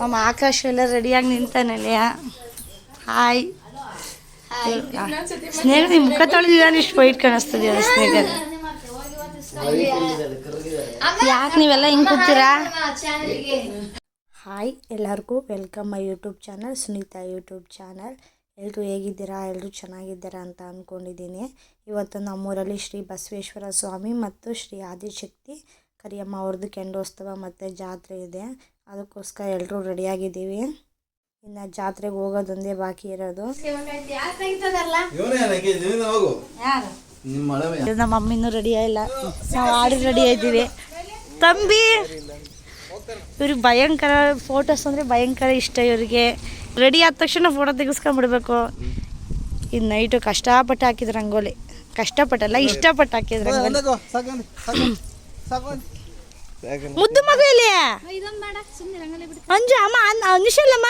ನಮ್ಮ ಆಕಾಶ ಎಲ್ಲ ರೆಡಿಯಾಗಿ ನಿಂತಾನಲ್ಲ ಹಾಯ್. ಸ್ನೇಹ ನಿಮ್ಮ ಮುಖ ತೊಳೆದಿದ್ದಾನೆ ಇಷ್ಟು ವೈಟ್ ಕಾಣಿಸ್ತದೆ ಸ್ನೇಹಿತರು ಯಾಕೆ ನೀವೆಲ್ಲ ಹಿಂಗೆ ಕೂತೀರಾ? ಹಾಯ್ ಎಲ್ಲರಿಗೂ, welcome my YouTube channel, Sunita YouTube channel. ಎಲ್ಲರೂ ಹೇಗಿದ್ದೀರಾ? ಎಲ್ಲರೂ ಚೆನ್ನಾಗಿದ್ದೀರಾ ಅಂತ ಅಂದ್ಕೊಂಡಿದ್ದೀನಿ ಇವತ್ತು ನಮ್ಮೂರಲ್ಲಿ ಶ್ರೀ ಬಸವೇಶ್ವರ ಸ್ವಾಮಿ ಮತ್ತು ಶ್ರೀ ಆದಿಶಕ್ತಿ ಕರಿಯಮ್ಮ ಅವ್ರದ್ದು ಕೆಂಡೋತ್ಸವ ಮತ್ತು ಜಾತ್ರೆ ಇದೆ. ಅದಕ್ಕೋಸ್ಕರ ಎಲ್ಲರೂ ರೆಡಿಯಾಗಿದ್ದೀವಿ. ಇನ್ನು ಜಾತ್ರೆಗೆ ಹೋಗೋದೊಂದೇ ಬಾಕಿ ಇರೋದು. ನಿಮ್ಮ ಮಮ್ಮಿನೂ ರೆಡಿ ಆಗಿಲ್ಲ. ನಾವು ಆಡಿ ರೆಡಿ ಆಗಿದ್ದೀವಿ. ತಂಬಿ! ಇವ್ರಿಗೆ ಭಯಂಕರ ಫೋಟೋಸ್ ಅಂದರೆ ಭಯಂಕರ ಇಷ್ಟ ಇವರಿಗೆ. ರೆಡಿ ಆದ ತಕ್ಷಣ ಫೋಟೋ ತೆಗಿಸ್ಕೊಂಡ್ಬಿಡ್ಬೇಕು. ಇದು ನೈಟು ಕಷ್ಟಪಟ್ಟು ಹಾಕಿದ್ರು ರಂಗೋಲಿ. ಕಷ್ಟಪಟ್ಟಲ್ಲ ಇಷ್ಟಪಟ್ಟು ಹಾಕಿದ್ರು ರಂಗೋಲಿ. ಮುದ್ದು ಮಗು ಇಲ್ಲಿ ಅಂಜು ಅಮ್ಮ ನಿಶಲ್ಲಮ್ಮ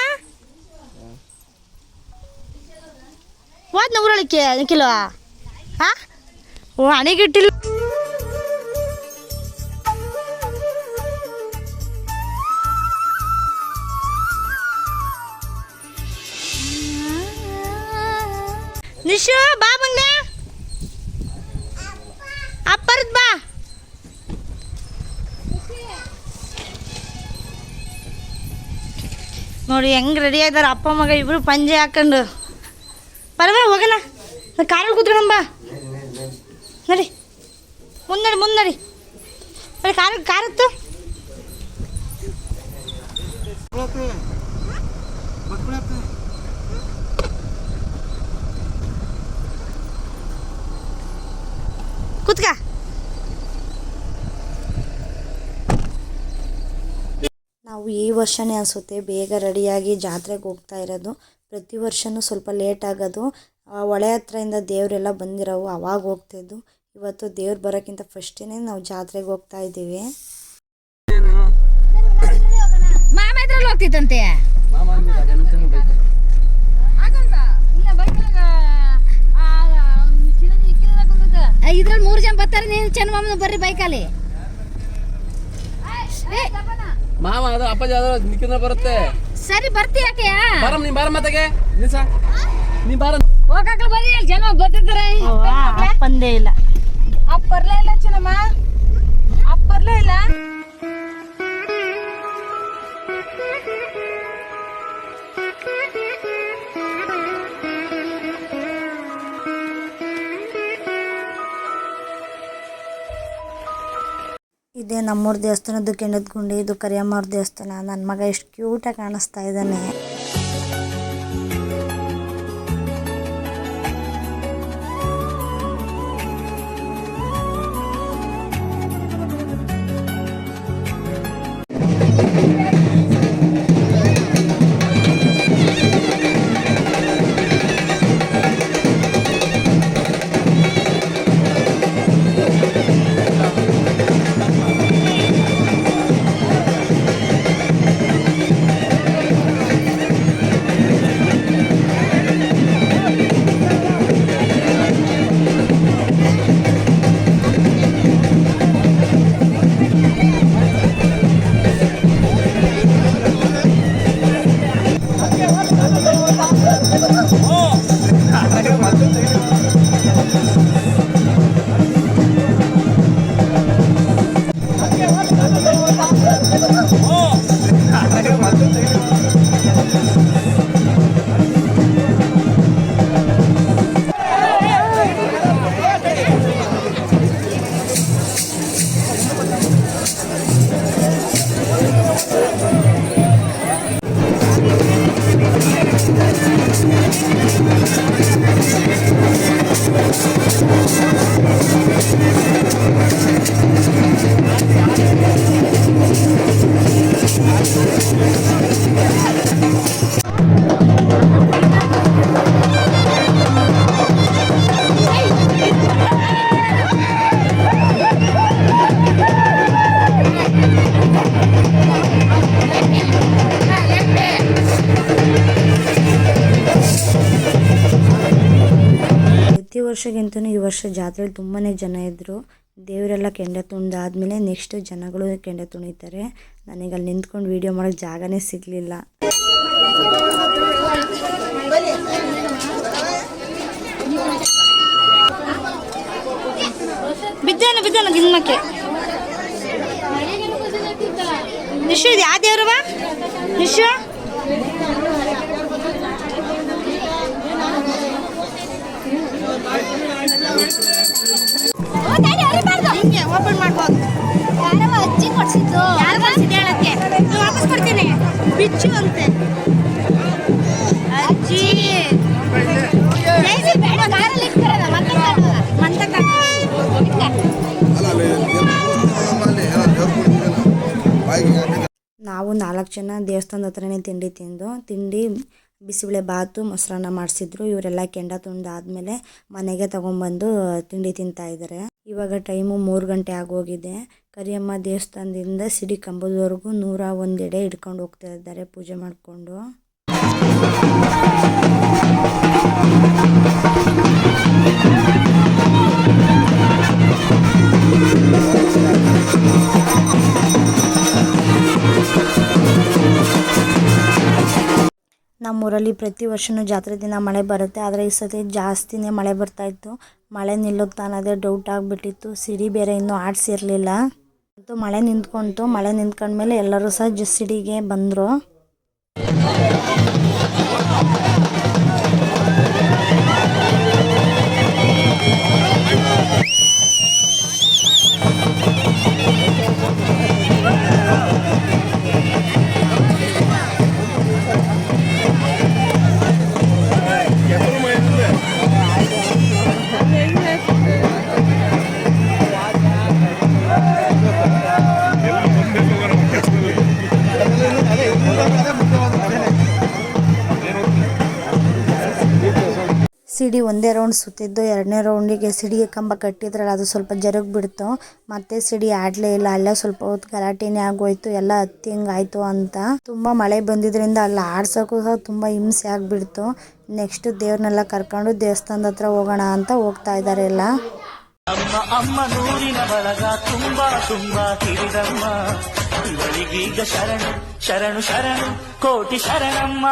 ಹೋದ್ನ ಊರಳಿಕೆ ಕಿಲೋ ಹಾ? ಓ ಹಣೆಗಿಟ್ಟಿಲ್ಲ ನಿಶು ಬಾ. ನೋಡಿ, ಹೆಂಗ್ ರೆಡಿ ಆಯ್ತಾರೆ ಅಪ್ಪ, ಮಗ, ಇಬ್ರು ಪಂಜೆ ಹಾಕೊಂಡು. ಬರವ ಹೋಗೋಣ ಕಾರಲ್ಲಿ ಕೂತ್ಕೊಳ್ಳೋಣ ಬಾ. ನಡಿ. ಮುನ್ನಡಿ ಮುನ್ನಡಿ. ಬರೀ ಕಾರ ಕಾರತ್ತು ಕೂತ್ಕ. ಈ ವರ್ಷನೇ ಅನಿಸುತ್ತೆ. ಬೇಗ ರೆಡಿಯಾಗಿ ಜಾತ್ರೆಗೆ ಹೋಗ್ತಾ ಇರೋದು. ಪ್ರತಿ ವರ್ಷವೂ ಸ್ವಲ್ಪ ಲೇಟ್ ಆಗೋದು. ಹೊಳೆ ಹತ್ರದಿಂದ ದೇವರೆಲ್ಲ ಬಂದಿರೋವು ಅವಾಗ ಹೋಗ್ತಿದ್ದು. ಇವತ್ತು ದೇವ್ರು ಬರೋಕ್ಕಿಂತ ಫಸ್ಟೇ ನಾವು ಜಾತ್ರೆಗೆ ಹೋಗ್ತಾ ಇದ್ದೀವಿ. ಹೋಗ್ತಿತ್ತಂತೆ ಇದ್ರಲ್ಲಿ ಮೂರು ಜನ ಬರ್ತಾರೆ. ನೀನು ಚೆನ್ನ ಮಾಮನ ಬರ್ರಿ ಬೈಕಲ್ಲಿ. ಮಾವ ಅದು ಅಪ್ಪಾಜಿ ಆದ್ರೆ ನಿಕ್ಕಿಂದ ಬರುತ್ತೆ. ಸರಿ ಬರ್ತಿ ಯಾಕೆ? ಬರಮ್ ನೀನ್ ಬಾರ ಮತ್ತೆ ನಿಸ ನೀ ಬಾರ ಹೋಗಾಕ್ಲ ಬರಿ ಅಲ್ಲಿ ಜನ ಬರ್ತಿದ್ದಾರೆ? ಅಪ್ಪಂದೇ ಇಲ್ಲ. ಅಪ್ಪ ಬರ್ಲೇ ಇಲ್ಲ ಚಿನ್ನಮ್ಮ. ಅಪ್ಪ ಬರ್ಲೇ ಇಲ್ಲ. ಇದೇ ನಮ್ಮೂರ ದೇವಸ್ಥಾನದ್ದು ಕೆಂಡದ ಗುಂಡಿ ಇದು ಕರಿಯಮ್ಮ ದೇವಸ್ಥಾನ. ನನ್ನ ಮಗ ಎಷ್ಟು ಆಗಿ ಕಾಣಿಸ್ತಾ ಇದ್ದಾನೆ. ಪ್ರತಿ ವರ್ಷಕ್ಕಿಂತ ಈ ವರ್ಷ ಜಾತ್ರೆಯಲ್ಲಿ ತುಂಬಾ ಜನ ಇದ್ದರು ದೇವರೆಲ್ಲ ಕೆಂಡ ತುಂಡಾದಮೇಲೆ ನೆಕ್ಸ್ಟ್ ಜನಗಳು ಕೆಂಡ ತುಣಿತಾರೆ. ನನಗೆ ಅಲ್ಲಿ ನಿಂತ್ಕೊಂಡು ವೀಡಿಯೋ ಮಾಡೋಕ್ಕೆ ಜಾಗನೇ ಸಿಗಲಿಲ್ಲ. ಬಿದ್ದಾನ ಬಿದ್ದಾನ ನಿಶು ಯಾವ ದೇವ್ರವ ನಿಶು? ಅಜ್ಜಿ ಕೊಡ್ಸಿದ್ದು. ಹೇಳಕ್ಕೆ? ವಾಪಸ್ ಕೊಡ್ತೀನಿ. ಬಿಚ್ಚು ಅಂತೆ. ಅಜ್ಜಿ. ನಾವು ನಾಲ್ಕು ಜನ ದೇವಸ್ಥಾನದ ಹತ್ರನೇ ತಿಂಡಿ ತಿಂದು, ತಿಂಡಿ, ಬಿಸಿಬಳೆ ಬಾತು, ಮೊಸರನ್ನ ಮಾಡಿಸಿದ್ರು. ಇವರೆಲ್ಲ ಕೆಂಡ ತುಂಡಾದ್ಮೇಲೆ ಮನೆಗೆ ತಗೊಂಬಂದು ತಿಂಡಿ ತಿಂತಾ ಇದ್ದಾರೆ. ಇವಾಗ ಟೈಮು ಮೂರು ಗಂಟೆ ಆಗೋಗಿದೆ. ಕರಿಯಮ್ಮ ದೇವಸ್ಥಾನದಿಂದ ಸಿಡಿ ಕಂಬದವರೆಗೂ ನೂರ ಒಂದೆಡೆ ಹಿಡ್ಕೊಂಡು ಹೋಗ್ತಾ ಇದ್ದಾರೆ ಪೂಜೆ ಮಾಡಿಕೊಂಡು. ನಮ್ಮೂರಲ್ಲಿ ಪ್ರತಿ ವರ್ಷನೂ ಜಾತ್ರೆ ದಿನ ಮಳೆ ಬರುತ್ತೆ. ಆದರೆ ಈ ಸತಿ ಜಾಸ್ತಿನೇ ಮಳೆ ಬರ್ತಾ ಇತ್ತು. ಮಳೆ ನಿಲ್ಲುತ್ತಾ ಅನ್ನೋದೇ ಡೌಟ್ ಆಗಿಬಿಟ್ಟಿತ್ತು. ಸಿಡಿ ಬೇರೆ ಇನ್ನೂ ಆಡಿಸಿರಲಿಲ್ಲ. ಅಂತೂ ಮಳೆ ನಿಂತ್ಕೊಂತು ಮಳೆ ನಿಂತ್ಕೊಂಡ್ಮೇಲೆ ಎಲ್ಲರೂ ಸಹ ಜುಸ್ಸಿಡಿಗೆ ಸಿಡಿಗೆ ಬಂದರು. ಸಿಡಿ ಒಂದೇ ರೌಂಡ್ ಸುತ್ತಿದ್ದು ಎರಡನೇ ರೌಂಡಿಗೆ ಸಿಡಿಗೆ ಕಂಬ ಕಟ್ಟಿದ್ರಲ್ಲ ಅದು ಸ್ವಲ್ಪ ಜರುಗ್ ಬಿಡ್ತು ಮತ್ತೆ ಸಿಡಿ ಆಡಲೇ ಇಲ್ಲ ಅಲ್ಲೇ ಸ್ವಲ್ಪ ಹೊತ್ತು ಗಲಾಟೆನೇ ಆಗೋಯ್ತು ಎಲ್ಲ ಹತ್ತಿ ಹಿಂಗಾಯ್ತು ಅಂತ. ತುಂಬ ಮಳೆ ಬಂದಿದ್ರಿಂದ ಅಲ್ಲಿ ಆಡ್ಸೋಕ್ಕೂ ಸಹ ತುಂಬ ಹಿಂಸೆ ಆಗಿಬಿಡ್ತು. ನೆಕ್ಸ್ಟ್ ದೇವ್ರನ್ನೆಲ್ಲ ಕರ್ಕೊಂಡು ದೇವಸ್ಥಾನದ ಹತ್ರ ಹೋಗೋಣ ಅಂತ ಹೋಗ್ತಾ ಇದ್ದಾರೆ ಎಲ್ಲ. ಅಮ್ಮ ಅಮ್ಮ ನೂರಿನ ಬಳಗ ತುಂಬಾ ತುಂಬಾ ಹಿರಿದಮ್ಮ ಇವಳಿಗೀಗ ಶರಣು ಶರಣು ಶರಣು ಕೋಟಿ ಶರಣಮ್ಮ.